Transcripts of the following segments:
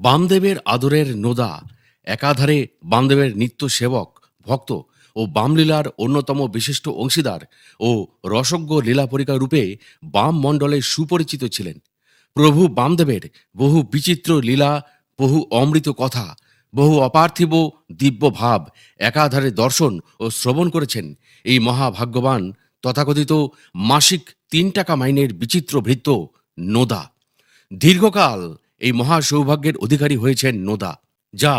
বামদেবের আদরের নোদা, একাধারে বামদেবের নিত্য সেবক, ভক্ত ও বামলীলার অন্যতম বিশিষ্ট অংশীদার ও রসজ্ঞ লীলাপরিকা রূপে বাম মণ্ডলে সুপরিচিত ছিলেন। প্রভু বামদেবের বহু বিচিত্র লীলা, বহু অমৃত কথা, বহু অপার্থিব দিব্য ভাব একাধারে দর্শন ও শ্রবণ করেছেন। এই মহাভাগ্যবান, তথাকথিত মাসিক তিন টাকা মাইনের বিচিত্র ভৃত্য নোদা। দীর্ঘকাল এই মহা সৌভাগ্যের অধিকারী হয়েছেন নোদা, যা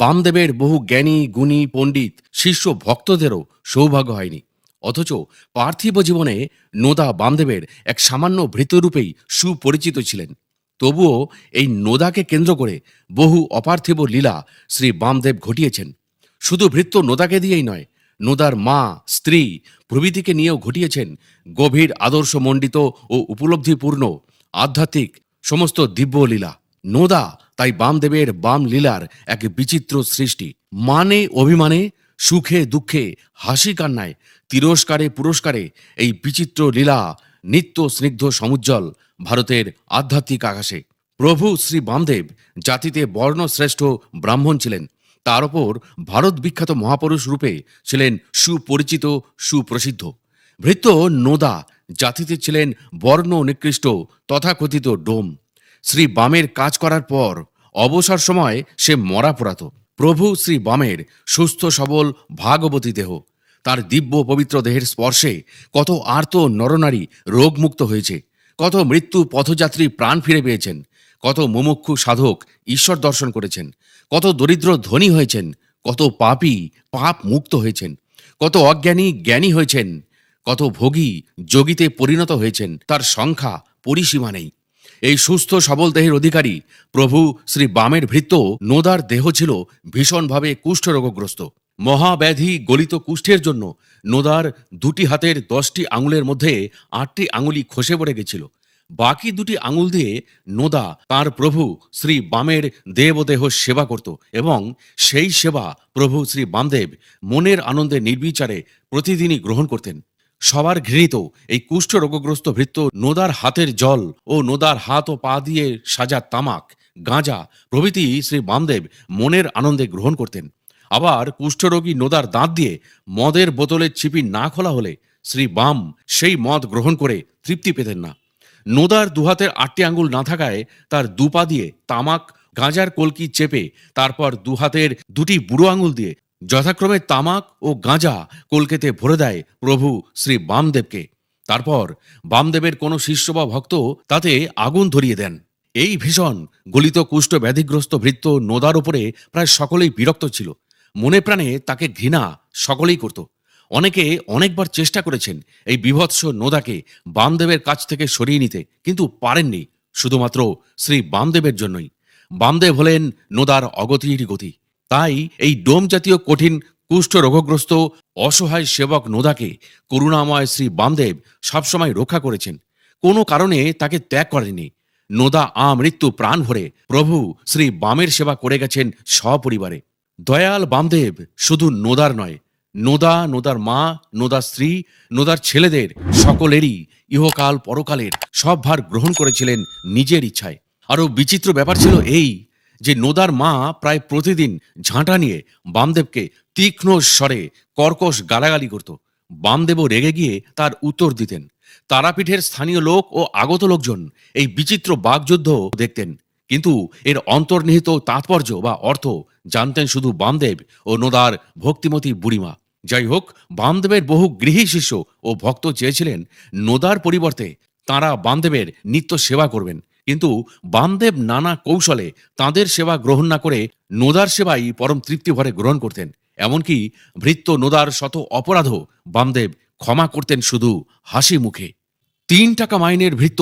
বামদেবের বহু জ্ঞানী, গুণী, পণ্ডিত, শিষ্য ভক্তদেরও সৌভাগ্য হয়নি। অথচ পার্থিব জীবনে নোদা বামদেবের এক সামান্য ভৃতরূপেই সুপরিচিত ছিলেন। তবুও এই নোদাকে কেন্দ্র করে বহু অপার্থিব লীলা শ্রী বামদেব ঘটিয়েছেন। শুধু ভৃত্য নোদাকে দিয়েই নয়, নোদার মা, স্ত্রী, প্রভৃতিকে নিয়েও ঘটিয়েছেন গভীর আদর্শমণ্ডিত ও উপলব্ধিপূর্ণ, আধ্যাত্মিক, সমস্ত দিব্য লীলা নোদা, তাই বামদেবের বাম লীলার এক বিচিত্র সৃষ্টি। মানে অভিমানে, সুখে, দুঃখে, হাসি কান্নায়, তিরস্কারে, পুরস্কারে এই বিচিত্র লীলা নিত্য স্নিগ্ধ সমুজ্জ্বল ভারতের আধ্যাত্মিক আকাশে। প্রভু শ্রী বামদেব জাতিতে বর্ণশ্রেষ্ঠ ব্রাহ্মণ ছিলেন। তার ওপর ভারত বিখ্যাত মহাপুরুষ রূপে ছিলেন সুপরিচিত, সুপ্রসিদ্ধ। ভৃত্য নোদা জাতিতে ছিলেন বর্ণ নিকৃষ্ট, তথাকথিত ডোম। শ্রী বামের কাজ করার পর অবসর সময় সে মরা পড়াত। প্রভু শ্রী বামের সুস্থ, সবল, ভাগবতী দেহ। তার দিব্য, পবিত্র দেহের স্পর্শে কত আর্ত নরনারী রোগমুক্ত হয়েছে। কত মৃত্যু পথযাত্রী প্রাণ ফিরে পেয়েছেন। কত মুমুক্ষু সাধক ঈশ্বর দর্শন করেছেন। কত দরিদ্র ধনী হয়েছেন। কত পাপী পাপ মুক্ত হয়েছেন। কত অজ্ঞানী জ্ঞানী হয়েছেন। কত ভোগী যোগীতে পরিণত হয়েছেন। তার সংখ্যা পরিসীমা নেই। এই সুস্থ সবল দেহের অধিকারী প্রভু শ্রী বামের ভৃত্য নোদার দেহ ছিল ভীষণভাবে কুষ্ঠরোগগ্রস্ত। মহাব্যাধি গলিত কুষ্ঠের জন্য নোদার দুটি হাতের দশটি আঙুলের মধ্যে আটটি আঙুলি খসে পড়ে গেছিল। বাকি দুটি আঙুল দিয়ে নোদা তার প্রভু শ্রী বামের দেবদেহ সেবা করত এবং সেই সেবা প্রভু শ্রী বামদেব মনের আনন্দে নির্বিচারে প্রতিদিনই গ্রহণ করতেন। সবার ঘৃণিত। এই কুষ্ঠ রোগগ্রস্ত ভৃত্য নোদার হাতের জল ও নোদার হাত ও পা দিয়ে সাজা তামাক, গাঁজা প্রভৃতি শ্রী বামদেব মনের আনন্দে গ্রহণ করতেন। আবার কুষ্ঠরোগী নোদার দাঁত দিয়ে মদের বোতলের ছিপি না খোলা হলে শ্রী বাম সেই মদ গ্রহণ করে তৃপ্তি পেতেন না। নোদার দুহাতের আটটি আঙ্গুল না থাকায় তার দুপা দিয়ে তামাক, গাঁজার কলকি চেপে তারপর দুহাতের দুটি বুড়ো আঙুল দিয়ে যথাক্রমে তামাক ও গাঁজা কলকেতে ভরে দেয় প্রভু শ্রী বামদেবকে। তারপর বামদেবের কোনো শিষ্য বা ভক্ত তাতে আগুন ধরিয়ে দেন। এই ভীষণ গলিত কুষ্ঠ ব্যাধিগ্রস্ত ভৃত্য নোদার উপরে প্রায় সকলেই বিরক্ত ছিল। মনে প্রাণে তাকে ঘৃণা সকলেই করত। অনেকে অনেকবার চেষ্টা করেছেন এই বিভৎস নোদাকে বামদেবের কাছ থেকে সরিয়ে নিতে, কিন্তু পারেননি, শুধুমাত্র শ্রী বামদেবের জন্যই। বামদেব হলেন নোদার অগতির গতি। তাই এই ডোম জাতীয় কঠিন কুষ্ঠ রোগগ্রস্ত, অসহায় সেবক নোদাকে করুণাময় শ্রী বামদেব সবসময় রক্ষা করেছেন। কোনো কারণে তাকে ত্যাগ করেনি নোদা আ মৃত্যু প্রাণ ভরে প্রভু শ্রী বামের সেবা করে গেছেন সপরিবারে। দয়াল বামদেব শুধু নোদার নয়, নোদা, নোদার মা নোদার স্ত্রী, নোদার ছেলেদের সকলেরই ইহকাল পরকালের সব ভার গ্রহণ করেছিলেন নিজের ইচ্ছায়। আরও বিচিত্র ব্যাপার ছিল এই যে নোদার মা প্রায় প্রতিদিন ঝাঁটা নিয়ে বামদেবকে তীক্ষ্ণ স্বরে কর্কশ গালাগালি করত। বামদেবও রেগে গিয়ে তার উত্তর দিতেন। তারাপীঠের স্থানীয় লোক ও আগত লোকজন এই বিচিত্র বাগযুদ্ধ দেখতেন। কিন্তু এর অন্তর্নিহিত তাৎপর্য বা অর্থ জানতেন শুধু বামদেব ও নোদার ভক্তিমতী বুড়িমা। যাই হোক, বামদেবের বহু গৃহী শিষ্য ও ভক্ত চেয়েছিলেন নোদার পরিবর্তে তাঁরা বামদেবের নিত্য সেবা করবেন। কিন্তু বামদেব নানা কৌশলে তাদের সেবা গ্রহণ না করে নোদার সেবাই পরম তৃপ্তি ভরে গ্রহণ করতেন। এমনকি ভৃত্য নোদার শত অপরাধও বামদেব ক্ষমা করতেন শুধু হাসি মুখে। তিন টাকা মাইনের ভৃত্য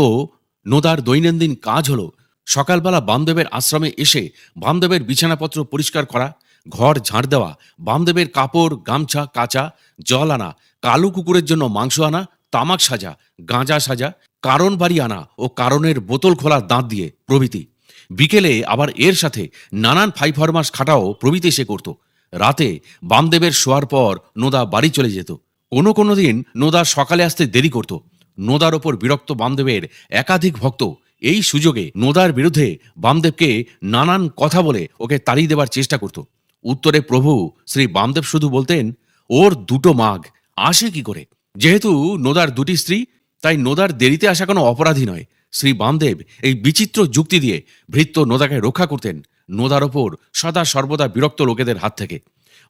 নোদার দৈনন্দিন কাজ হল সকালবেলা বামদেবের আশ্রমে এসে বামদেবের বিছানাপত্র পরিষ্কার করা, ঘর ঝাড় দেওয়া, বামদেবের কাপড়, গামছা, কাচা, জল আনা, কালো কুকুরের জন্য মাংস আনা তামাক সাজা, গাঁজা সাজা, কারণ বাড়ি আনা ও কারণের বোতল খোলা দাঁত দিয়ে প্রভৃতি। বিকেলে আবার এর সাথে নানান ফাই ফরমাস খাটাও প্রভৃতি সে করত। রাতে বামদেবের শোয়ার পর নোদা বাড়ি চলে যেত। কোনো কোনো দিন নোদা সকালে আসতে দেরি করত। নোদার ওপর বিরক্ত বামদেবের একাধিক ভক্ত এই সুযোগে নোদার বিরুদ্ধে বামদেবকে নানান কথা বলে ওকে তাড়িয়ে দেবার চেষ্টা করত। উত্তরে প্রভু শ্রী বামদেব শুধু বলতেন, ওর দুটো মাগ, আসে কি করে? যেহেতু নোদার দুটি স্ত্রী, তাই নোদার দেরিতে আসা কোনো অপরাধী নয়। শ্রী বামদেব এই বিচিত্র যুক্তি দিয়ে ভৃত্য নোদাকে রক্ষা করতেন নোদার ওপর সদা সর্বদা বিরক্ত লোকেদের হাত থেকে।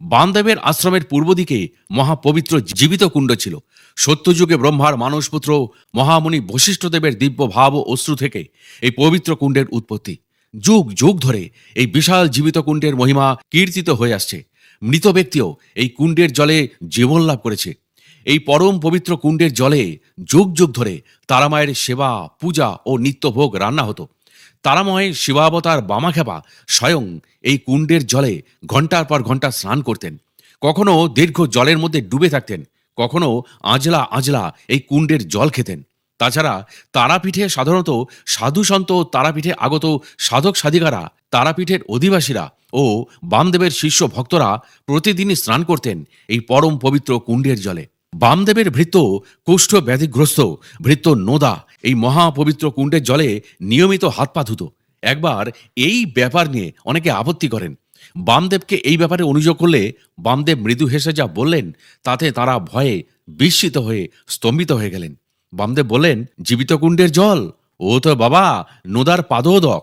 বামদেবের আশ্রমের পূর্ব দিকে মহাপবিত্র জীবিত কুণ্ড ছিল। সত্যযুগে ব্রহ্মার মানসপুত্র মহামুনি বশিষ্ঠদেবের দিব্য ভাব ও অশ্রু থেকে এই পবিত্র কুণ্ডের উৎপত্তি। যুগ যুগ ধরে এই বিশাল জীবিত কুণ্ডের মহিমা কীর্তিত হয়ে আসছে। মৃত ব্যক্তিও এই কুণ্ডের জলে জীবন লাভ করেছে। এই পরম পবিত্র কুণ্ডের জলে যুগ যুগ ধরে তারামায়ের সেবা, পূজা ও নিত্যভোগ রান্না হতো। তারাময় শিবাবতার বামাখ্যাপা স্বয়ং এই কুণ্ডের জলে ঘণ্টার পর ঘণ্টা স্নান করতেন। কখনো দীর্ঘ জলের মধ্যে ডুবে থাকতেন, কখনো আজলা আজলা এই কুণ্ডের জল খেতেন। তাছাড়া তারাপীঠে সাধারণত সাধু সন্ত তারাপীঠে আগত সাধক সাধিকারা, তারাপীঠের অধিবাসীরা ও বামদেবের শিষ্য ভক্তরা প্রতিদিনই স্নান করতেন এই পরম পবিত্র কুণ্ডের জলে। বামদেবের ভৃত্য কুষ্ঠ ব্যাধিগ্রস্ত, ভৃত্য নোদা। এই মহাপবিত্র কুণ্ডের জলে নিয়মিত হাত পা ধুত। একবার এই ব্যাপার নিয়ে অনেকে আপত্তি করেন। বামদেবকে এই ব্যাপারে অনুযোগ করলে বামদেব মৃদু হেসে যা বললেন, তাতে তারা ভয়ে বিস্মিত হয়ে স্তম্ভিত হয়ে গেলেন। বামদেব বললেন, জীবিত কুণ্ডের জল? ও তো বাবা, নোদার পাদোদক।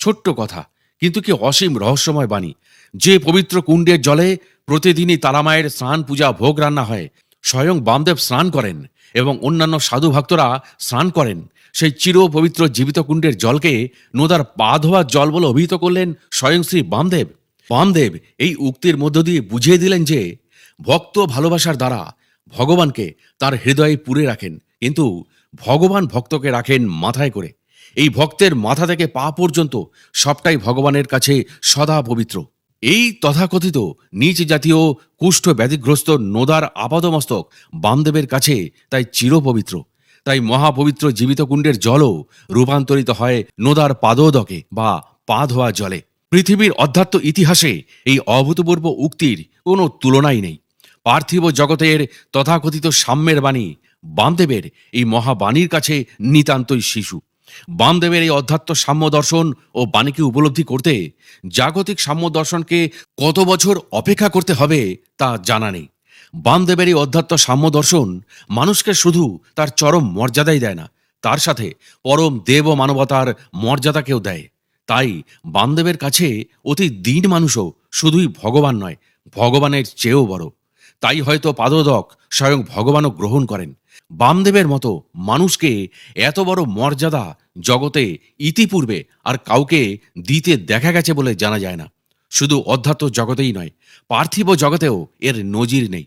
ছোট্ট কথা, কিন্তু কি অসীম রহস্যময় বাণী। যে পবিত্র কুণ্ডের জলে প্রতিদিনই তারামায়ের স্নান পূজা ভোগ রান্না হয় স্বয়ং বামদেব স্নান করেন এবং অন্যান্য সাধু ভক্তরা স্নান করেন। সেই চির পবিত্র জীবিত কুণ্ডের জলকে নোদার পা ধোয়ার জল বলে অভিহিত করলেন স্বয়ং শ্রী বামদেব। বামদেব এই উক্তির মধ্য দিয়ে বুঝিয়ে দিলেন যে, ভক্ত ভালোবাসার দ্বারা ভগবানকে তার হৃদয়ে পুরে রাখেন, কিন্তু ভগবান ভক্তকে রাখেন মাথায় করে। এই ভক্তের মাথা থেকে পা পর্যন্ত সবটাই ভগবানের কাছে সদা পবিত্র। এই তথাকথিত নিচ জাতীয় কুষ্ঠ ব্যাধিগ্রস্ত নোদার আপাদমস্তক বামদেবের কাছে তাই চিরপবিত্র। তাই মহাপবিত্র জীবিত কুণ্ডের জলও রূপান্তরিত হয় নোদার পাদোদকে বা পা ধোয়া জলে। পৃথিবীর অধ্যাত্ম ইতিহাসে এই অভূতপূর্ব উক্তির কোনো তুলনাই নেই। পার্থিব জগতের তথাকথিত সাম্যের বাণী বামদেবের এই মহাবাণীর কাছে নিতান্তই শিশু। বামদেবের এই অধ্যাত্ম সাম্য দর্শন ও বাণীকে উপলব্ধি করতে জাগতিক সাম্য দর্শনকে কত বছর অপেক্ষা করতে হবে তা জানা নেই। বামদেবের এই অধ্যাত্ম সাম্য দর্শন মানুষকে শুধু তার চরম মর্যাদাই দেয় না, তার সাথে পরম দেব মানবতার মর্যাদাকেও দেয়। তাই বামদেবের কাছে অতি দীন মানুষও শুধুই ভগবান নয়, ভগবানের চেয়েও বড়। তাই হয়তো পাদদক স্বয়ং ভগবানও গ্রহণ করেন। বামদেবের মতো মানুষকে এত বড় মর্যাদা জগতে ইতিপূর্বে আর কাউকে দিতে দেখা গেছে বলে জানা যায় না। শুধু অধ্যাত্ম জগতেই নয়, পার্থিব জগতেও এর নজির নেই।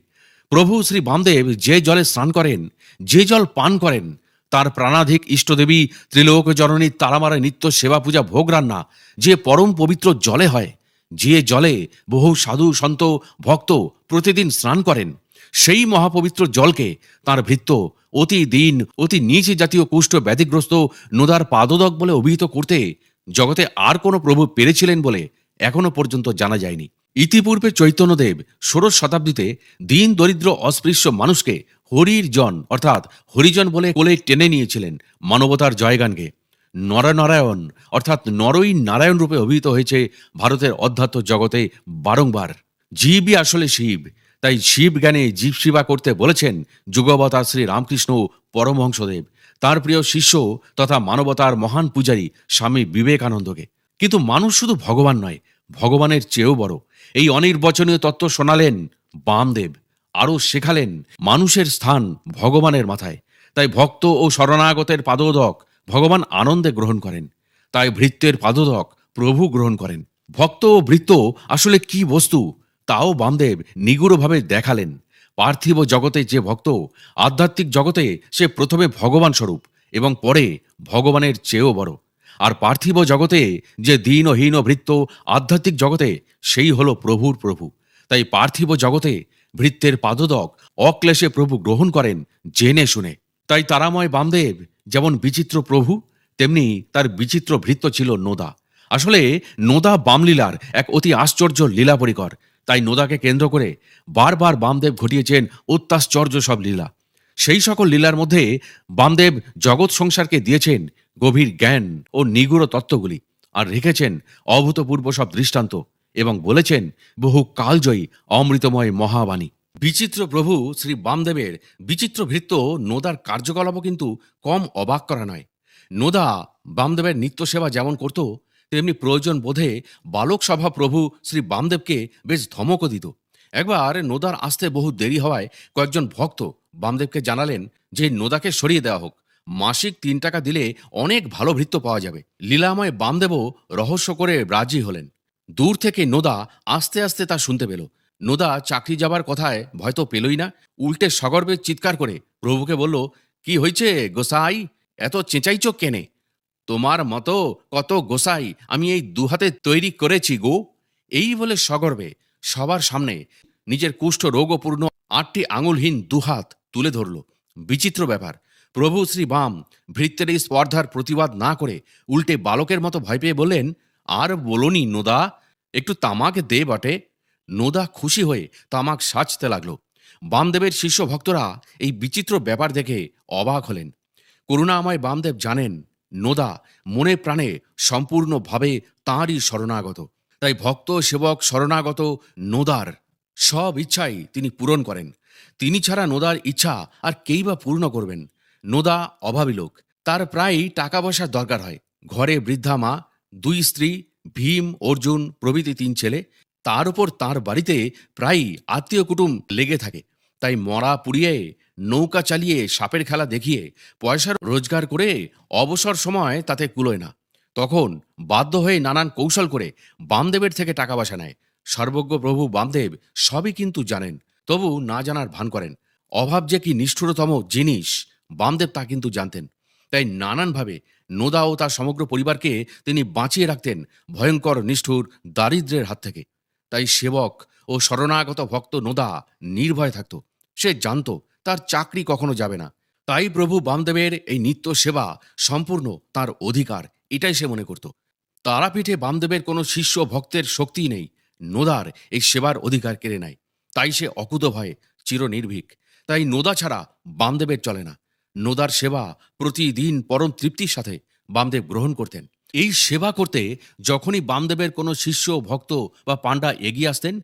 প্রভু শ্রী বামদেব যে জলে স্নান করেন, যে জল পান করেন, তার প্রাণাধিক ইষ্টদেবী, ত্রিলোক জননী তারামারা নিত্য সেবা পূজা ভোগ রান্না যে পরম পবিত্র জলে হয়, যে জলে বহু সাধু সন্ত ভক্ত প্রতিদিন স্নান করেন সেই মহাপবিত্র জলকে তার ভৃত্য অতি দিন, অতি নিচ জাতীয় কুষ্ঠ ব্যাধিগ্রস্ত নোদার পাদদক বলে অভিহিত করতে জগতে আর কোনো প্রভু পেরেছিলেন বলে এখনও পর্যন্ত জানা যায়নি। ইতিপূর্বে চৈতন্যদেব ষোড়শ শতাব্দীতে দিন, দরিদ্র, অস্পৃশ্য মানুষকে হরির জন, অর্থাৎ হরিজন বলে কোলে টেনে নিয়েছিলেন মানবতার জয়গানকে। নরনারায়ণ, অর্থাৎ নরই নারায়ণ রূপে অভিহিত হয়েছে ভারতের অধ্যাত্ম জগতে বারংবার। জীবই আসলে শিব। তাই শিব জ্ঞানে জীব সেবা করতে বলেছেন যুগবতা শ্রী রামকৃষ্ণ পরমহংসদেব। তার প্রিয় শিষ্য তথা মানবতার মহান পূজারী স্বামী বিবেকানন্দকে। কিন্তু মানুষ শুধু ভগবান নয়, ভগবানের চেয়েও বড়। এই অনির্বচনীয় তত্ত্ব শোনালেন বামদেব। আরও শেখালেন মানুষের স্থান ভগবানের মাথায়। তাই ভক্ত ও শরণাগতের পাদোদক ভগবান আনন্দে গ্রহণ করেন। তাই ভৃত্যের পাদোদক প্রভু গ্রহণ করেন। ভক্ত ও ভৃত্য আসলে কি বস্তু? তাও বামদেব নিগুড়ভাবে দেখালেন। পার্থিব জগতে যে ভক্ত, আধ্যাত্মিক জগতে সে প্রথমে ভগবান স্বরূপ এবং পরে ভগবানের চেয়েও বড়। আর পার্থিব জগতে যে দীন ও হীন ভৃত্য, আধ্যাত্মিক জগতে সেই হলো প্রভুর প্রভু। তাই পার্থিব জগতে ভৃত্যের পাদদক অক্লেশে প্রভু গ্রহণ করেন জেনে শুনে। তাই তারাময় বামদেব যেমন বিচিত্র প্রভু, তেমনি তার বিচিত্র ভৃত্য ছিল নোদা। আসলে নোদা বামলীলার এক অতি আশ্চর্য লীলা পরিকর তাই নোদাকে কেন্দ্র করে বারবার বামদেব ঘটিয়েছেন অত্যাশ্চর্য সব লীলা। সেই সকল লীলার মধ্যে বামদেব জগৎ সংসারকে দিয়েছেন গভীর জ্ঞান ও নিগুড় তত্ত্বগুলি আর রেখেছেন অভূতপূর্ব সব দৃষ্টান্ত এবং বলেছেন, বহু কালজয়ী, অমৃতময় মহাবাণী। বিচিত্র প্রভু শ্রী বামদেবের বিচিত্র ভৃত্য নোদার কার্যকলাপও কিন্তু কম অবাক করা নয়। নোদা বামদেবের নিত্য সেবা যেমন করত তেমনি প্রয়োজন বোধে বালক সভা প্রভু শ্রী বামদেবকে বেশ ধমকও দিত। একবার নোদার আসতে বহু দেরি হওয়ায় কয়েকজন ভক্ত বামদেবকে জানালেন যে নোদাকে সরিয়ে দেওয়া হোক। মাসিক তিন টাকা দিলে অনেক ভালো ভৃত্য পাওয়া যাবে। লীলাময় বামদেবও রহস্য করে রাজি হলেন। দূর থেকে নোদা আস্তে আস্তে তা শুনতে পেল। নোদা চাকরি যাবার কথায় ভয় তো পেলই না। উল্টে সগর্বে চিৎকার করে প্রভুকে বলল, কি হয়েছে গোসাই? এত চেঁচাইছ কেনে? তোমার মতো কত গোসাই আমি এই দুহাতে তৈরি করেছি গো। এই বলে সগর্বে সবার সামনে নিজের কুষ্ঠ রোগপূর্ণ আটটি আঙুলহীন দুহাত তুলে ধরল। বিচিত্র ব্যাপার। প্রভু শ্রী বাম ভৃত্যের এই স্পর্ধার প্রতিবাদ না করে উল্টে বালকের মতো ভয় পেয়ে বললেন, আর বলনি নোদা, একটু তামাক দে বটে। নোদা খুশি হয়ে তামাক সাজতে লাগল। বামদেবের শিষ্য ভক্তরা এই বিচিত্র ব্যাপার দেখে অবাক হলেন। করুণাময় বামদেব জানেন নোদা মনে প্রাণে সম্পূর্ণভাবে তাঁরই শরণাগত। তাই ভক্ত, সেবক, শরণাগত নোদার সব ইচ্ছাই তিনি পূরণ করেন। তিনি ছাড়া নোদার ইচ্ছা আর কেই বা পূর্ণ করবেন? নোদা অভাবী লোক। তার প্রায়ই টাকা পয়সার দরকার হয়। ঘরে বৃদ্ধা মা, দুই স্ত্রী, ভীম, অর্জুন, প্রভৃতি তিন ছেলে, তার উপর তার বাড়িতে প্রায়ই আত্মীয় কুটুম লেগে থাকে। তাই মরা পুড়িয়ে নৌকা চালিয়ে সাপের খেলা দেখিয়ে পয়সার রোজগার করে অবসর সময় তাতে কুলোয় না। তখন বাধ্য হয়ে নানান কৌশল করে বামদেবের থেকে টাকা পয়সা নেয়। সর্বজ্ঞ প্রভু বামদেব সবই কিন্তু জানেন, তবু না জানার ভান করেন। অভাব যে কি নিষ্ঠুরতম জিনিস, বামদেব তা কিন্তু জানতেন। তাই নানানভাবে নোদা ও তার সমগ্র পরিবারকে তিনি বাঁচিয়ে রাখতেন ভয়ঙ্কর, নিষ্ঠুর দারিদ্র্যের হাত থেকে। তাই সেবক ও শরণাগত ভক্ত নোদা নির্ভয় থাকত। সে জানত তার চাকরি কখনো যাবে না। তাই প্রভু বামদেবের এই নিত্য সেবা সম্পূর্ণ তার অধিকার, এটাই সে মনে করত। তারাপীঠে বামদেবের কোনো শিষ্য ভক্তের শক্তি নেই, নোদার এই সেবার অধিকার কেড়ে নেয়। তাই সে অকুত ভয়ে চিরনির্ভীক। তাই নোদা ছাড়া বামদেবের চলে না। নোদার সেবা প্রতিদিন পরম তৃপ্তির সাথে বামদেব গ্রহণ করতেন। এই সেবা করতে যখনই বামদেবের কোনো শিষ্য, ভক্ত বা পাণ্ডা এগিয়ে আসতেন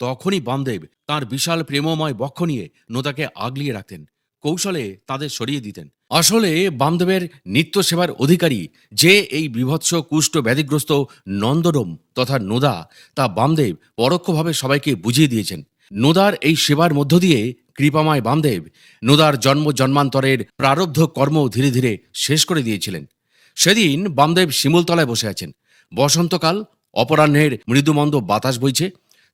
তখনই বামদেব তার বিশাল প্রেমময় বক্ষ নিয়ে নোদাকে আগলিয়ে রাখতেন, কৌশলে তাদের সরিয়ে দিতেন। আসলে বামদেবের নিত্য সেবার অধিকারী যে এই বিভৎস কুষ্ঠ ব্যাধিগ্রস্ত নন্দরম তথা নোদা তা বামদেব পরোক্ষভাবে সবাইকে বুঝিয়ে দিয়েছেন। নোদার এই সেবার মধ্য দিয়ে কৃপাময় বামদেব নোদার জন্ম জন্মান্তরের প্রারব্ধ কর্ম ধীরে ধীরে শেষ করে দিয়েছিলেন। সেদিন বামদেব শিমুলতলায় বসে আছেন। বসন্তকাল, অপরাহ্নের মৃদুমন্দ বাতাস বইছে।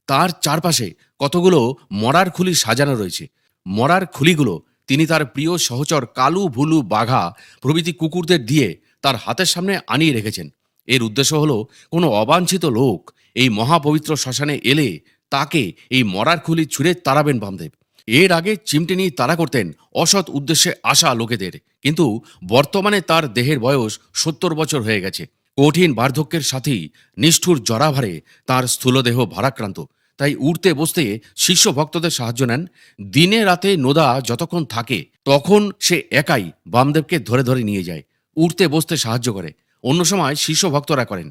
তার চারপাশে কতগুলো মরার খুলি সাজানো রয়েছে। মরার খুলিগুলো তিনি তার প্রিয় সহচর কালু ভুলু বাঘা প্রভৃতি কুকুরদের দিয়ে তার হাতের সামনে আনিয়ে রেখেছেন। এর উদ্দেশ্য হলো, কোনো অবাঞ্ছিত লোক এই মহাপবিত্র শ্মশানে এলে তাকে এই মরার খুলি ছুঁড়ে তাড়াবেন বামদেব। এর আগে চিমটে নিয়ে তাড়া করতেন অসৎ উদ্দেশ্যে আসা লোকেদের। কিন্তু বর্তমানে তার দেহের বয়স সত্তর বছর হয়ে গেছে। কঠিন বার্ধক্যের সাথেই নিষ্ঠুর জরাভারে তার স্থূলদেহ ভারাক্রান্ত। তাই উঠতে বসতে শিষ্য ভক্তদের সাহায্য নেন। দিনে রাতে নোদা যতক্ষণ থাকে, তখন সে একাই বামদেবকে ধরে ধরে নিয়ে যায়। উঠতে বসতে সাহায্য করে। অন্য সময় শিষ্য ভক্তরা করেন।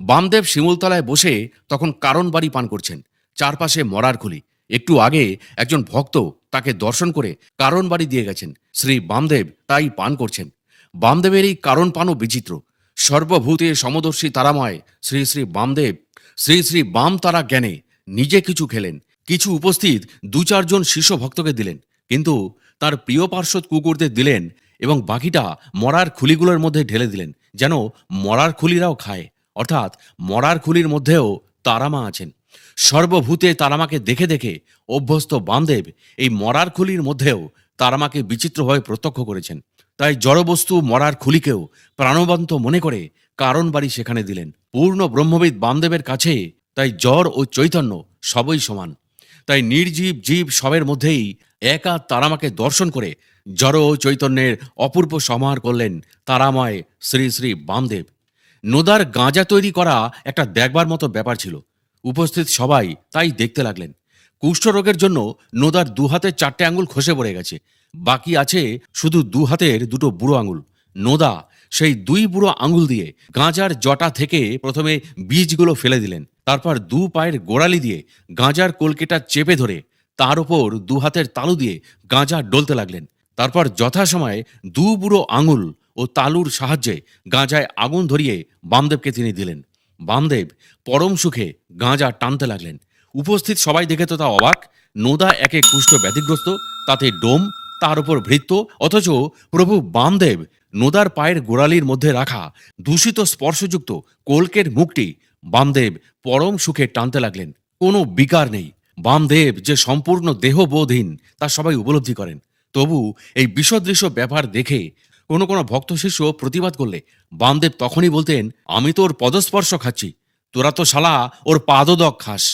বামদেব শিমুলতলায় বসে তখন কারণ বাড়ি পান করছেন। চারপাশে মরার খুলি। একটু আগে একজন ভক্ত তাকে দর্শন করে কারণ বাড়ি দিয়ে গেছেন। শ্রী বামদেব তাই পান করছেন। বামদেবের এই কারণ পানও বিচিত্র। সর্বভূতে সমদর্শী তারাময়, শ্রী শ্রী বামদেব, শ্রী শ্রী বাম তারা জ্ঞানে নিজে কিছু খেলেন। কিছু উপস্থিত দু চারজন শিষ্য ভক্তকে দিলেন, কিন্তু তার প্রিয় পার্শ্বদ কুকুরদের দিলেন এবং বাকিটা মরার খুলিগুলোর মধ্যে ঢেলে দিলেন, যেন মরার খুলিরাও খায়। অর্থাৎ মরার খুলির মধ্যেও তারামা আছেন। সর্বভূতে তারামাকে দেখে দেখে অভ্যস্ত বামদেব এই মরার খুলির মধ্যেও তারামাকে বিচিত্রভাবে প্রত্যক্ষ করেছেন। তাই জড়বস্তু মরার খুলিকেও প্রাণবন্ত মনে করে কারণ বাড়ি সেখানে দিলেন। পূর্ণ ব্রহ্মবিদ বামদেবের কাছে, তাই জ্বর ও চৈতন্য সবই সমান। তাই নির্জীব জীব সবের মধ্যেই একা তারামাকে দর্শন করে জড় ও চৈতন্যের অপূর্ব সমাহার করলেন তারাময় শ্রী শ্রী বামদেব। নোদার গাঁজা তৈরি করা একটা দেখবার মতো ব্যাপার ছিল। উপস্থিত সবাই তাই দেখতে লাগলেন। কুষ্ঠরোগের জন্য নোদার দুহাতে চারটে আঙুল খসে পড়ে গেছে। বাকি আছে শুধু দু হাতের দুটো বুড়ো আঙুল। নোদা, সেই দুই বুড়ো আঙুল দিয়ে গাঁজার জটা থেকে প্রথমে বীজগুলো ফেলে দিলেন, তারপর দু পায়ের গোড়ালি দিয়ে গাঁজার কলকেটা চেপে ধরে তার ওপর দু হাতের তালু দিয়ে গাঁজা ডলতে লাগলেন। তারপর যথাসময়ে দু বুড়ো আঙুল ও তালুর সাহায্যে গাঁজায় আগুন ধরিয়ে বামদেবকে তিনি দিলেন। বামদেব পরম সুখে গাঁজা টানতে লাগলেন। উপস্থিত সবাই দেখে তো তা অবাক। নোদা একে কুষ্ঠ ব্যতিগ্রস্ত, তাতে ডোম তার উপর ভৃত্য, অথচ প্রভু বামদেব নোদার পায়ের গোড়ালির মধ্যে রাখা দূষিত স্পর্শযুক্ত কলকের মুখটি বামদেব পরম সুখে টানতে লাগলেন। কোনো বিকার নেই। বামদেব যে সম্পূর্ণ দেহবোধহীন, তা সবাই উপলব্ধি করেন। তবু এই বিষদৃশ্য ব্যাপার দেখে কোনো কোনো ভক্ত শিষ্য প্রতিবাদ করলে, বামদেব তখনই বলতেন, আমি তো ওর পদস্পর্শ খাচ্ছি। তোরা তো শালা ওর পাদদক খাস।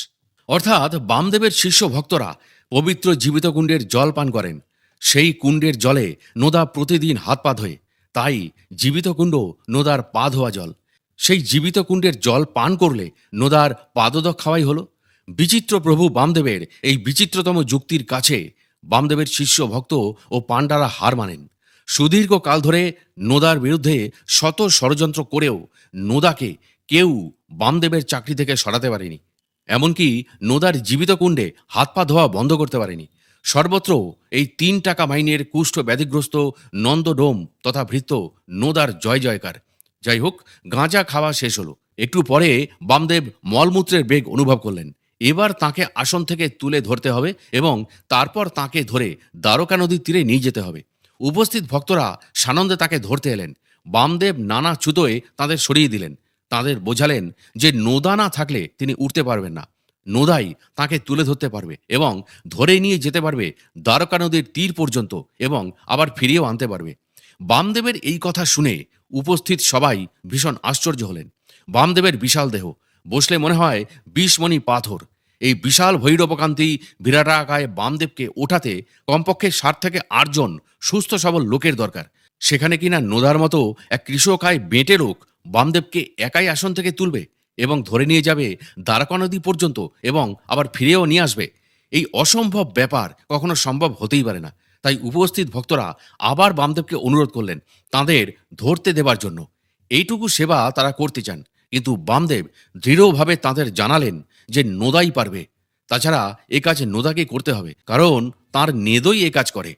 অর্থাৎ বামদেবের শিষ্য ভক্তরা পবিত্র জীবিত কুণ্ডের জল পান করেন। সেই কুণ্ডের জলে নোদা প্রতিদিন হাত পা ধোয়। তাই জীবিত কুণ্ড নোদার পা ধোয়া জল। সেই জীবিত কুণ্ডের জল পান করলে নোদার পাদদক খাওয়াই হলো। বিচিত্র প্রভু বামদেবের এই বিচিত্রতম যুক্তির কাছে বামদেবের শিষ্য ভক্ত ও পাণ্ডারা হার মানেন। সুদীর্ঘ কাল ধরে নোদার বিরুদ্ধে শত ষড়যন্ত্র করেও নোদাকে কেউ বামদেবের চাকরি থেকে সরাতে পারেনি। এমনকি নোদার জীবিত কুণ্ডে হাত পা ধোয়া বন্ধ করতে পারেনি। সর্বত্র এই তিন টাকা মাইনের কুষ্ঠ ব্যাধিগ্রস্ত নন্দডোম তথা ভৃত্য নোদার জয় জয়কার। যাই হোক, গাঁজা খাওয়া শেষ হলো। একটু পরে বামদেব মলমূত্রের বেগ অনুভব করলেন। এবার তাকে আসন থেকে তুলে ধরতে হবে এবং তারপর তাকে ধরে দ্বারকা নদীর তীরে নিয়ে যেতে হবে। উপস্থিত ভক্তরা সানন্দে তাকে ধরতে এলেন। বামদেব নানা ছুতোয় তাদের সরিয়ে দিলেন। তাদের বোঝালেন যে নোদা না থাকলে তিনি উঠতে পারবেন না। নোদাই তাকে তুলে ধরতে পারবে এবং ধরে নিয়ে যেতে পারবে দ্বারকা নদীর তীর পর্যন্ত এবং আবার ফিরিয়েও আনতে পারবে। বামদেবের এই কথা শুনে উপস্থিত সবাই ভীষণ আশ্চর্য হলেন। বামদেবের বিশাল দেহ, বসলে মনে হয় বিষমণি পাথর। এই বিশাল ভৈরবকান্তি বিরাটাকায় বামদেবকে ওঠাতে কমপক্ষে ষাট থেকে আটজন সুস্থ সবল লোকের দরকার। সেখানে কিনা নোদার মতো এক কৃষকায় বেঁটে লোক বামদেবকে একাই আসন থেকে তুলবে? এবং ধরে নিয়ে যাবে দ্বারকা নদী পর্যন্ত এবং আবার ফিরেও নিয়ে আসবে। এই অসম্ভব ব্যাপার কখনো সম্ভব হতেই পারে না। তাই উপস্থিত ভক্তরা আবার বামদেবকে অনুরোধ করলেন তাদের ধরতে দেবার জন্য। এইটুকু সেবা তারা করতে চান, কিন্তু বামদেব দৃঢ়ভাবে তাদের জানালেন যে নোদাই পারবে। তাছাড়া এ কাজ নোদাকে করতে হবে, কারণ তার নেদই এ কাজ করে।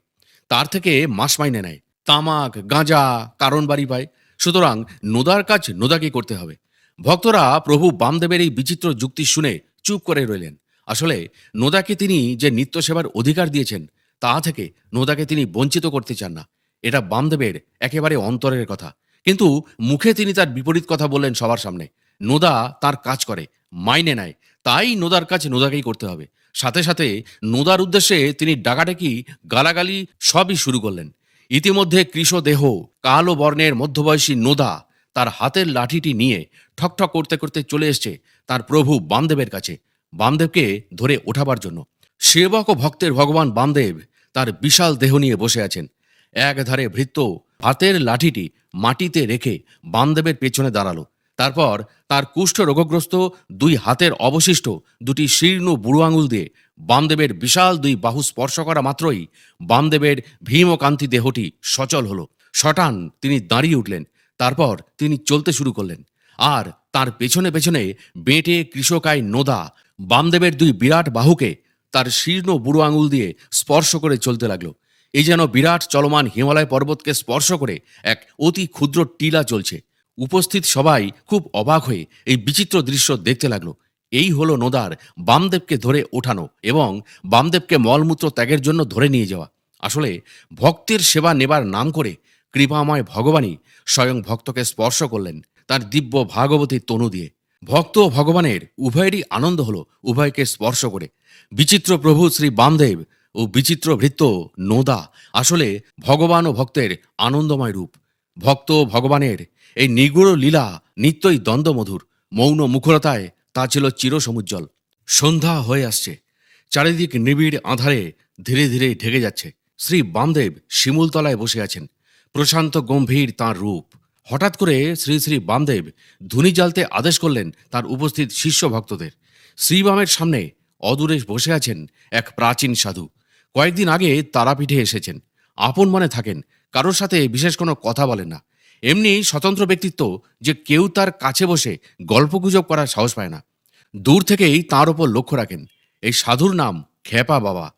তার থেকে মাস মাইনে নেয়। তামাক, গাঁজা, কারণ বাড়ি পায়। সুতরাং নোদার কাজ নোদাকে করতে হবে। ভক্তরা প্রভু বামদেবের এই বিচিত্র যুক্তি শুনে চুপ করে রইলেন। আসলে নোদাকে তিনি যে নিত্য সেবার অধিকার দিয়েছেন, তা থেকে নোদাকে তিনি বঞ্চিত করতে চান না। এটা বামদেবের একেবারে অন্তরের কথা। কিন্তু মুখে তিনি তার বিপরীত কথা বললেন সবার সামনে। নোদা তার কাজ করে, মাইনে নেয়। তাই নোদার কাজ নোদাকেই করতে হবে। সাথে সাথে নোদার উদ্দেশ্যে তিনি ডাকাডাকি, গালাগালি সবই শুরু করলেন। ইতিমধ্যে কৃষদেহ, কালো বর্ণের মধ্যবয়সী নোদা তার হাতের লাঠিটি নিয়ে ঠকঠক করতে করতে চলে এসছে তার প্রভু বামদেবের কাছে, বামদেবকে ধরে ওঠাবার জন্য। সেবক ও ভক্তের ভগবান বামদেব তার বিশাল দেহ নিয়ে বসে আছেন। এক ধারে ভৃত্য হাতের লাঠিটি মাটিতে রেখে বামদেবের পেছনে দাঁড়াল। তারপর তার কুষ্ঠ রোগগ্রস্ত দুই হাতের অবশিষ্ট দুটি শীর্ণ বুড়ো আঙুল দিয়ে বামদেবের বিশাল দুই বাহু স্পর্শ করা মাত্রই বামদেবের ভীমকান্তি দেহটি সচল হলো। শটান তিনি দাঁড়িয়ে উঠলেন। তারপর তিনি চলতে শুরু করলেন। আর তার পেছনে পেছনে বেঁটে কৃষকায় নোদা। বামদেবের দুই বিরাট বাহুকে তার শীর্ণ বুড়ো আঙুল দিয়ে স্পর্শ করে চলতে লাগল। এই যেন বিরাট চলমান হিমালয় পর্বতকে স্পর্শ করে এক অতি ক্ষুদ্র টিলা চলছে উপস্থিত সবাই খুব অবাক হয়ে এই বিচিত্র দৃশ্য দেখতে লাগল। এই হলো নোদার বামদেবকে ধরে ওঠানো এবং বামদেবকে মলমূত্র ত্যাগের জন্য ধরে নিয়ে যাওয়া। আসলে ভক্তের সেবা নেবার নাম করে কৃপাময় ভগবানই স্বয়ং ভক্তকে স্পর্শ করলেন। তার দিব্য ভাগবতী তনু দিয়ে। ভক্ত ও ভগবানের উভয়েরই আনন্দ হল উভয়কে স্পর্শ করে। বিচিত্র প্রভু শ্রী বামদেব ও বিচিত্র ভৃত্য নোদা আসলে ভগবান ও ভক্তের আনন্দময় রূপ। ভক্ত ও ভগবানের এই নিগুড় লীলা নিত্যই দ্বন্দ্বমধুর, মৌন মুখরতায় তা ছিল চিরসমুজ্জ্বল। সন্ধ্যা হয়ে আসছে। চারিদিক নিবিড় আধারে ধীরে ধীরে ঢেকে যাচ্ছে। শ্রী বামদেব শিমুলতলায় বসে আছেন। প্রশান্ত গম্ভীর তাঁর রূপ। হঠাৎ করে শ্রী শ্রী বামদেব ধুনি জ্বালতে আদেশ করলেন তার উপস্থিত শিষ্য ভক্তদের। শ্রীবামের সামনে অদূরে বসে আছেন এক প্রাচীন সাধু। কয়েকদিন আগে তারাপীঠে এসেছেন। আপন মনে থাকেন, কারোর সাথে বিশেষ কোনো কথা বলেন না। এমনি স্বতন্ত্র ব্যক্তিত্ব যে কেউ তার কাছে বসে গল্পগুজব করার সাহস পায় না। দূর থেকেই তার ওপর লক্ষ্য রাখেন। এই সাধুর নাম খেপা বাবা।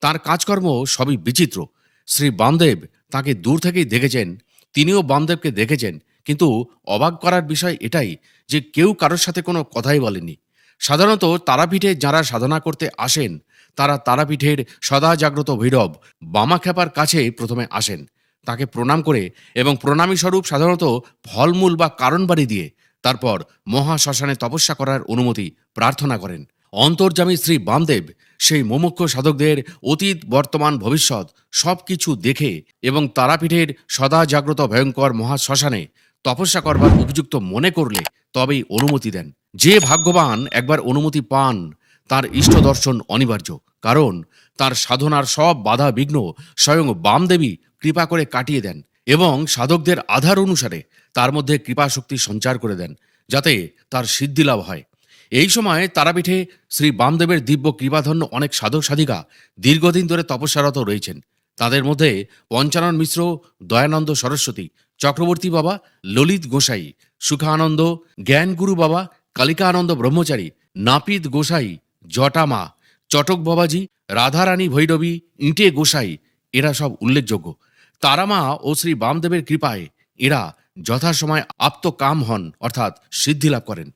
তার কাজকর্ম সবই বিচিত্র। শ্রী বামদেব তাকে দূর থেকেই দেখেছেন তিনিও বামদেবকে দেখেছেন, কিন্তু অবাক করার বিষয় এটাই যে কেউ কারোর সাথে কোনো কথাই বলেনি সাধারণত তারাপীঠে যারা সাধনা করতে আসেন, তারা তারাপীঠের সদা জাগ্রত ভৈরব বামাখ্যাপার কাছে প্রথমে আসেন। তাকে প্রণাম করে এবং প্রণামী স্বরূপ সাধারণত ফলমূল বা কারণবাড়ি দিয়ে তারপর মহাশ্মশানে তপস্যা করার অনুমতি প্রার্থনা করেন। অন্তর্যামী শ্রী বামদেব, সেই মোমুক্ষ সাধকদের অতীত, বর্তমান, ভবিষ্যৎ সব কিছু দেখে এবং তারাপীঠের সদা জাগ্রত ভয়ঙ্কর মহাশ্মশানে তপস্যা করবার উপযুক্ত মনে করলে তবেই অনুমতি দেন। যে ভাগ্যবান একবার অনুমতি পান, তার ইষ্ট দর্শন অনিবার্য, কারণ তার সাধনার সব বাধা বিঘ্ন স্বয়ং বামদেবী কৃপা করে কাটিয়ে দেন এবং সাধকদের আধার অনুসারে তার মধ্যে কৃপাশক্তি সঞ্চার করে দেন, যাতে তার সিদ্ধি লাভ হয়। এই সময় তারাপীঠে শ্রী বামদেবের দিব্য কৃপাধন্য অনেক সাধক সাধিকা দীর্ঘদিন ধরে তপস্যারত রয়েছেন। তাদের মধ্যে পঞ্চানন মিশ্র, দয়ানন্দ সরস্বতী, চক্রবর্তী বাবা ললিত গোসাই, সুখানন্দ, জ্ঞানগুরু বাবা কালিকানন্দ ব্রহ্মচারী, নাপিত গোসাই জটামা চটক বাবাজি, রাধারানী ভৈরবী, ইঁটে গোসাই, এরা সব উল্লেখযোগ্য। তারামা ও শ্রী বামদেবের কৃপায় এরা যথাসময় আপ্তকাম হন, অর্থাৎ সিদ্ধি লাভ করেন।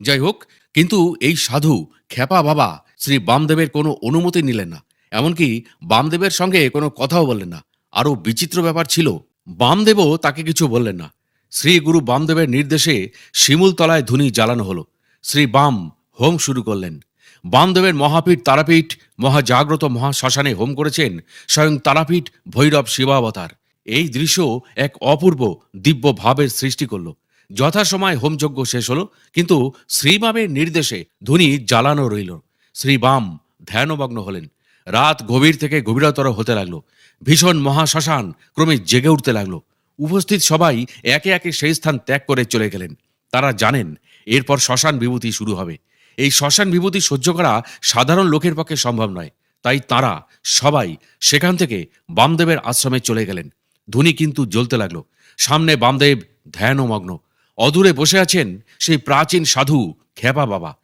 যাই হোক কিন্তু এই সাধু খেপা বাবা শ্রী বামদেবের কোনো অনুমতি নিলেন না। এমনকি বামদেবের সঙ্গে কোনো কথাও বললেন না। আরও বিচিত্র ব্যাপার ছিল, বামদেবও তাকে কিছু বললেন না। শ্রী গুরু বামদেবের নির্দেশে শিমুলতলায় ধুনি জ্বালানো হলো। শ্রী বাম হোম শুরু করলেন। বামদেবের মহাপীঠ তারাপীঠ মহাজাগ্রত মহাশ্মশানে হোম করেছেন স্বয়ং তারাপীঠ ভৈরব শিবাবতার। এই দৃশ্য এক অপূর্ব দিব্য ভাবের সৃষ্টি করল। যথাসময় হোমযজ্ঞ শেষ হলো, কিন্তু শ্রীবামের নির্দেশে ধুনি জ্বালানো রইল। শ্রীবাম ধ্যানমগ্ন হলেন। রাত গভীর থেকে গভীরতর হতে লাগল। ভীষণ মহাশ্মশান ক্রমে জেগে উঠতে লাগল। উপস্থিত সবাই একে একে সেই স্থান ত্যাগ করে চলে গেলেন। তারা জানেন, এরপর শ্মশান বিভূতি শুরু হবে। এই শ্মশান বিভূতি সহ্য করা সাধারণ লোকের পক্ষে সম্ভব নয়। তাই তারা সবাই সেখান থেকে বামদেবের আশ্রমে চলে গেলেন। ধুনি কিন্তু জ্বলতে লাগল। সামনে বামদেব ধ্যানমগ্ন। অদূরে বসে আছেন সেই প্রাচীন সাধু খেপা বাবা।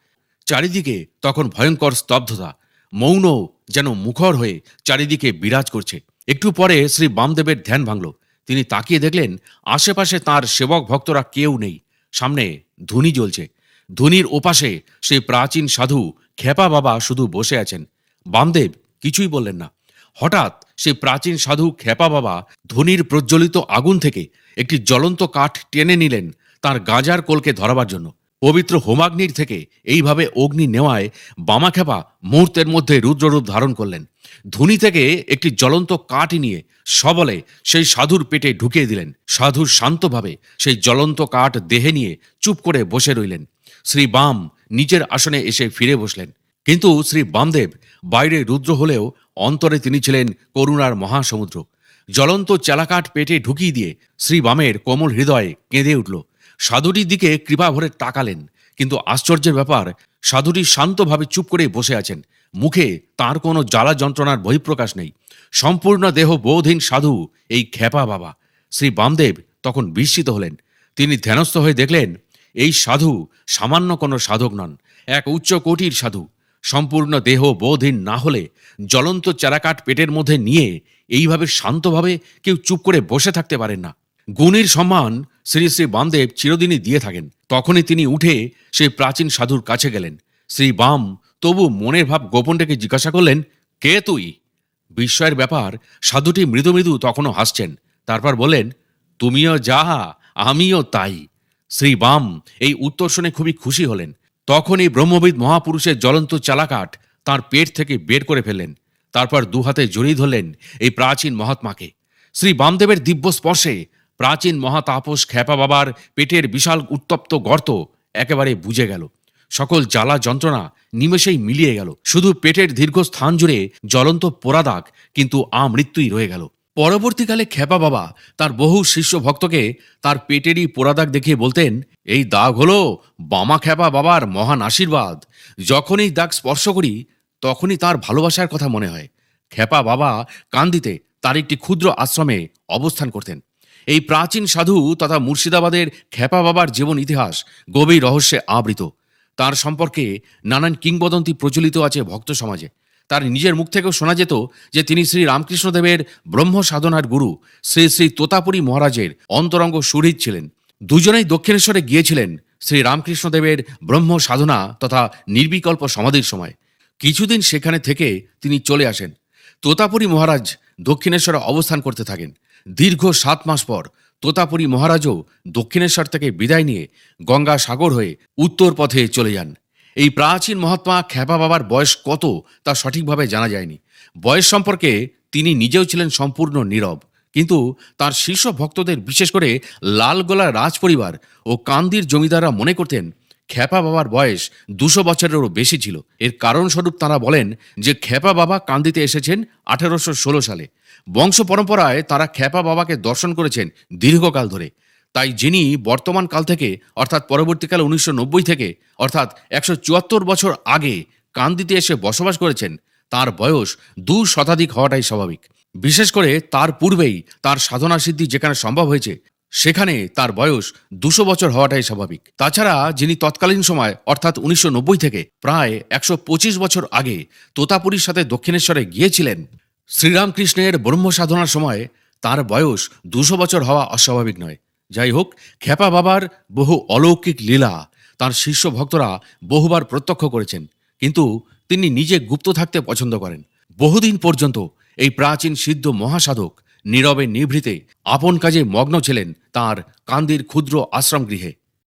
চারিদিকে তখন ভয়ঙ্কর স্তব্ধতা মৌন যেন মুখর হয়ে চারিদিকে বিরাজ করছে। একটু পরে শ্রী বামদেবের ধ্যান ভাঙল। তিনি তাকিয়ে দেখলেন, আশেপাশে তার সেবক ভক্তরা কেউ নেই। সামনে ধুনি জ্বলছে। ধুনির ওপাশে সেই প্রাচীন সাধু খেপা বাবা শুধু বসে আছেন। বামদেব কিছুই বললেন না। হঠাৎ সেই প্রাচীন সাধু খেপা বাবা ধনির প্রজ্বলিত আগুন থেকে একটি জ্বলন্ত কাঠ টেনে নিলেন। তার গাঁজার কোলকে ধরাবার জন্য। পবিত্র হোমাগ্নির থেকে এইভাবে অগ্নি নেওয়ায় বামা খেপা মুহূর্তের মধ্যে রুদ্ররূপ ধারণ করলেন। ধুনি থেকে একটি জ্বলন্ত কাঠ নিয়ে সবলে সেই সাধুর পেটে ঢুকিয়ে দিলেন। সাধু শান্তভাবে সেই জ্বলন্ত কাঠ দেহে নিয়ে চুপ করে বসে রইলেন। শ্রী বাম নিজের আসনে এসে ফিরে বসলেন। কিন্তু শ্রী বামদেব বাইরে রুদ্র হলেও অন্তরে তিনি ছিলেন করুণার মহাসমুদ্র। জ্বলন্ত চেলাকাঠ পেটে ঢুকিয়ে দিয়ে শ্রী বামের কোমল হৃদয়ে কেঁদে উঠল। সাধুটির দিকে কৃপা ভরে তাকালেন, কিন্তু আশ্চর্যের ব্যাপার, সাধুটি শান্তভাবে চুপ করে বসে আছেন। মুখে তার কোনো জ্বালা যন্ত্রণার বহিঃপ্রকাশ নেই। সম্পূর্ণ দেহ বোধহীন সাধু, এই খেপা বাবা। শ্রী বামদেব তখন বিস্মিত হলেন। তিনি ধ্যানস্থ হয়ে দেখলেন, এই সাধু সামান্য কোনো সাধক নন, এক উচ্চ কোটির সাধু। সম্পূর্ণ দেহ বোধহীন না হলে জ্বলন্ত চারাকাঠ পেটের মধ্যে নিয়ে এইভাবে শান্তভাবে কেউ চুপ করে বসে থাকতে পারেন না। গুণীর সম্মান শ্রী শ্রী বামদেব চিরদিনই দিয়ে থাকেন। তখনই তিনি উঠে সেই প্রাচীন সাধুর কাছে গেলেন। শ্রী বাম তবু মনের ভাব গোপন রেখে জিজ্ঞাসা করলেন, কে তুই? বিস্ময়ের ব্যাপার, সাধুটি মৃদু মৃদু তখনও হাসছেন। তারপর বললেন, তুমিও যাহা, আমিও তাই। শ্রী বাম এই উত্তর শুনে খুবই খুশি হলেন। তখন এই ব্রহ্মবিদ মহাপুরুষের জ্বলন্ত চালাকাঠ তার পেট থেকে বের করে ফেললেন। তারপর দুহাতে জড়িয়ে ধরলেন এই প্রাচীন মহাত্মাকে। শ্রী বামদেবের দিব্য স্পর্শে প্রাচীন মহাতাপস খ্যাপা বাবার পেটের বিশাল উত্তপ্ত গর্ত একেবারে বুঝে গেল। সকল জ্বালা যন্ত্রণা নিমেষেই মিলিয়ে গেল। শুধু পেটের দীর্ঘ স্থান জুড়ে জ্বলন্ত পোড়াদাগ কিন্তু আমৃত্যুই রয়ে গেল। পরবর্তীকালে খেপা বাবা তার বহু শিষ্য ভক্তকে তার পেটেরই পোড়াদাগ দেখিয়ে বলতেন, এই দাগ হলো বামা খেপা বাবার মহান আশীর্বাদ। যখনই দাগ স্পর্শ করি, তখনই তার ভালোবাসার কথা মনে হয়। খেপা বাবা কান্দিতে তার একটি ক্ষুদ্র আশ্রমে অবস্থান করতেন। এই প্রাচীন সাধু তথা মুর্শিদাবাদের খেপা বাবার জীবন ইতিহাস গভীর রহস্যে আবৃত। তার সম্পর্কে নানান কিংবদন্তি প্রচলিত আছে ভক্ত সমাজে। তার নিজের মুখ থেকেও শোনা যেত যে তিনি শ্রী রামকৃষ্ণদেবের ব্রহ্ম সাধনার গুরু, শ্রী শ্রী তোতাপুরী মহারাজের অন্তরঙ্গ সুহৃদ ছিলেন। দুজনেই দক্ষিণেশ্বরে গিয়েছিলেন শ্রী রামকৃষ্ণদেবের ব্রহ্ম সাধনা তথা নির্বিকল্প সমাধির সময়। কিছুদিন সেখানে থেকে তিনি চলে আসেন। তোতাপুরী মহারাজ দক্ষিণেশ্বরে অবস্থান করতে থাকেন। দীর্ঘ সাত মাস পর তোতাপুরী মহারাজও দক্ষিণেশ্বর থেকে বিদায় নিয়ে গঙ্গা সাগর হয়ে উত্তর পথে চলে যান। এই প্রাচীন মহাত্মা খ্যাপা বাবার বয়স কত তা সঠিকভাবে জানা যায়নি। বয়স সম্পর্কে তিনি নিজেও ছিলেন সম্পূর্ণ নীরব। কিন্তু তার শীর্ষ ভক্তদের বিশেষ করে লালগোলা রাজ পরিবার ও কান্দির জমিদাররা মনে করতেন, খ্যাপা বাবার বয়স দুশো বছরেরও বেশি ছিল। এর কারণস্বরূপ তারা বলেন যে খ্যাপা বাবা কান্দিতে এসেছেন আঠেরোশো সালে। বংশ পরম্পরায় তারা খ্যাপা বাবাকে দর্শন করেছেন দীর্ঘকাল ধরে। তাই যিনি বর্তমান কাল থেকে, অর্থাৎ পরবর্তীকালে উনিশশো নব্বই থেকে, অর্থাৎ একশো চুয়াত্তর বছর আগে কান্দিতে এসে বসবাস করেছেন, তার বয়স দু শতাধিক হওয়াটাই স্বাভাবিক। বিশেষ করে তার পূর্বেই তার সাধনা সিদ্ধি যেখানে সম্ভব হয়েছে, সেখানে তার বয়স দুশো বছর হওয়াটাই স্বাভাবিক। তাছাড়া যিনি তৎকালীন সময়, অর্থাৎ উনিশশো নব্বই থেকে, প্রায় একশো পঁচিশ বছর আগে তোতাপুরীর সাথে দক্ষিণেশ্বরে গিয়েছিলেন শ্রীরামকৃষ্ণের ব্রহ্ম সাধনার সময় তার বয়স দুশো বছর হওয়া অস্বাভাবিক নয়। যাই হোক, খ্যাপা বাবার বহু অলৌকিক লীলা তার শীর্ষ ভক্তরা বহুবার প্রত্যক্ষ করেছেন, কিন্তু তিনি নিজে গুপ্ত থাকতে পছন্দ করেন। বহুদিন পর্যন্ত এই প্রাচীন সিদ্ধ মহাসাধক নীরবে নিভৃতে আপন কাজে মগ্ন ছিলেন তার কান্দির ক্ষুদ্র আশ্রম গৃহে